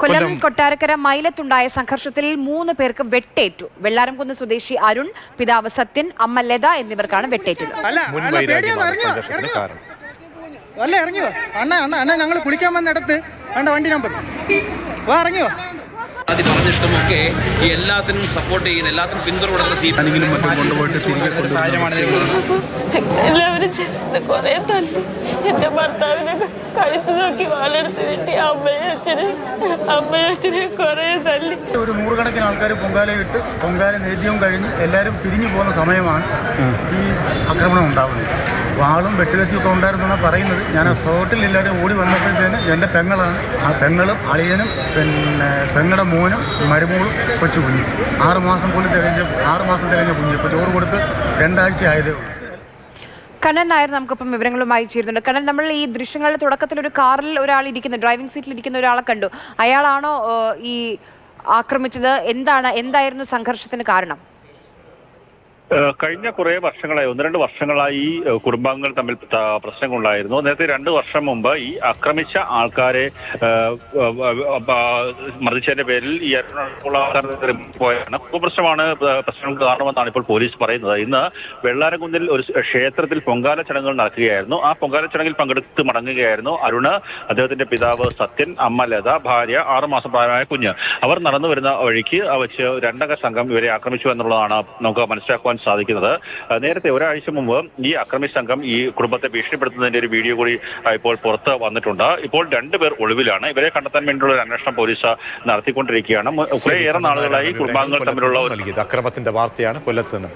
കൊല്ലം കൊട്ടാരക്കര മൈലത്തുണ്ടായ സംഘർഷത്തിൽ മൂന്ന് പേർക്ക് വെട്ടേറ്റു. വെള്ളാരംകുന്ന് സ്വദേശി അരുൺ പിതാവ് സത്യൻ അമ്മ ലത എന്നിവർക്കാണ് വെട്ടേറ്റത്. അല്ല മുൻ വൈരാഗ്യമാണ് സംഘർഷത്തിന് കാരണം. അല്ല ഇറങ്ങിയോ? അണ്ണ അണ്ണ അണ്ണ ഞങ്ങൾ കുളിക്കാൻ വന്നിടത്ത് വേണ്ട വണ്ടി നമ്പർ വാ ഇറങ്ങിയോ? അത് പറഞ്ഞിട്ടുമൊക്കെ ഈ എല്ലാത്തിനും സപ്പോർട്ട് ചെയ്യുന്ന എല്ലാത്തിനും പിന്തുണ കൊടുക്കുന്ന സീറ്റ് ആണെങ്കിലും മറ്റും കൊണ്ടുപോയിട്ട് തിരികെ ചേർന്ന് കുറെ തല്ലി ഭർത്താവിനെ കഴുത്ത് നോക്കി വാലെടുത്ത് വെട്ടി അമ്മയും അച്ഛനും അമ്മയും അച്ഛനും കുറെ തല്ലി. ഒരു നൂറുകണക്കിന് ആൾക്കാർ പൊങ്കാല ഇട്ട് പൊങ്കാല നേദ്യവും കഴിഞ്ഞ് എല്ലാവരും പിരിഞ്ഞു പോകുന്ന സമയമാണ് ഈ ആക്രമണം ഉണ്ടാകുന്നത് വാളും വെട്ടുകത്തിയൊക്കെ ഉണ്ടായിരുന്നെന്നാണ് പറയുന്നത്. ഞാൻ ആ സ്പോട്ടിലില്ലാതെ ഓടി വന്നപ്പോഴത്തേന് എന്റെ പെങ്ങളാണ്. ആ പെങ്ങളും അളിയനും പിന്നെ പെങ്ങളുടെ മോനും മരുമോളും കൊച്ചു കുഞ്ഞു. ആറുമാസം പോലും തികഞ്ഞ ആറ് മാസം തികഞ്ഞ കുഞ്ഞ്. ഇപ്പോൾ ചോറ് കൊടുത്ത് രണ്ടാഴ്ച ആയതേ ഉള്ളൂ. കണ്ണൻ നായർ നമുക്കിപ്പം വിവരങ്ങളുമായി ചേരുന്നുണ്ട്. കണ്ണൻ നമ്മൾ ഈ ദൃശ്യങ്ങളുടെ തുടക്കത്തിൽ ഒരു കാറിൽ ഒരാൾ ഇരിക്കുന്ന ഡ്രൈവിംഗ് സീറ്റിൽ ഇരിക്കുന്ന ഒരാളെ കണ്ടു. അയാളാണോ ഈ ആക്രമിച്ചത്? എന്താണ്? എന്തായിരുന്നു സംഘർഷത്തിന് കാരണം? കഴിഞ്ഞ കുറേ വർഷങ്ങളായി ഒന്ന് രണ്ട് വർഷങ്ങളായി കുടുംബാംഗങ്ങൾ തമ്മിൽ പ്രശ്നങ്ങളുണ്ടായിരുന്നു. നേരത്തെ രണ്ട് വർഷം മുമ്പ് ഈ ആക്രമിച്ച ആൾക്കാരെ മർദ്ദിച്ചതിന്റെ പേരിൽ ഈ പോയാണ് കുപ്രശ്നമാണ് പ്രശ്നങ്ങൾക്ക് കാരണമെന്നാണ് ഇപ്പോൾ പോലീസ് പറയുന്നത്. ഇന്ന് വെള്ളാരകുന്നിൽ ഒരു ക്ഷേത്രത്തിൽ പൊങ്കാല ചടങ്ങുകൾ നടക്കുകയായിരുന്നു. ആ പൊങ്കാല ചടങ്ങിൽ പങ്കെടുത്ത് മടങ്ങുകയായിരുന്നു അരുണ് അദ്ദേഹത്തിന്റെ പിതാവ് സത്യൻ അമ്മ ലത ഭാര്യ ആറുമാസം പ്രായമായ കുഞ്ഞ്. അവർ നടന്നു വരുന്ന വഴിക്ക് വെച്ച് രണ്ടംഗ സംഘം ഇവരെ ആക്രമിച്ചു എന്നുള്ളതാണ് നമുക്ക് മനസ്സിലാക്കുവാൻ സാധിക്കുന്നത്. നേരത്തെ ഒരാഴ്ച മുമ്പ് ഈ അക്രമി സംഘം ഈ കുടുംബത്തെ ഭീഷണിപ്പെടുത്തുന്നതിന്റെ ഒരു വീഡിയോ കൂടി ഇപ്പോൾ പുറത്ത് വന്നിട്ടുണ്ട്. ഇപ്പോൾ രണ്ടുപേർ ഒളിവിലാണ്. ഇവരെ കണ്ടെത്താൻ വേണ്ടിയുള്ള ഒരു അന്വേഷണം പോലീസ് നടത്തിക്കൊണ്ടിരിക്കുകയാണ്. കുറേ കുറേയേറെ നാളുകളായി കുടുംബാംഗങ്ങൾ തമ്മിലുള്ള അക്രമത്തിന്റെ വാർത്തയാണ് കൊല്ലത്ത് നിന്ന്.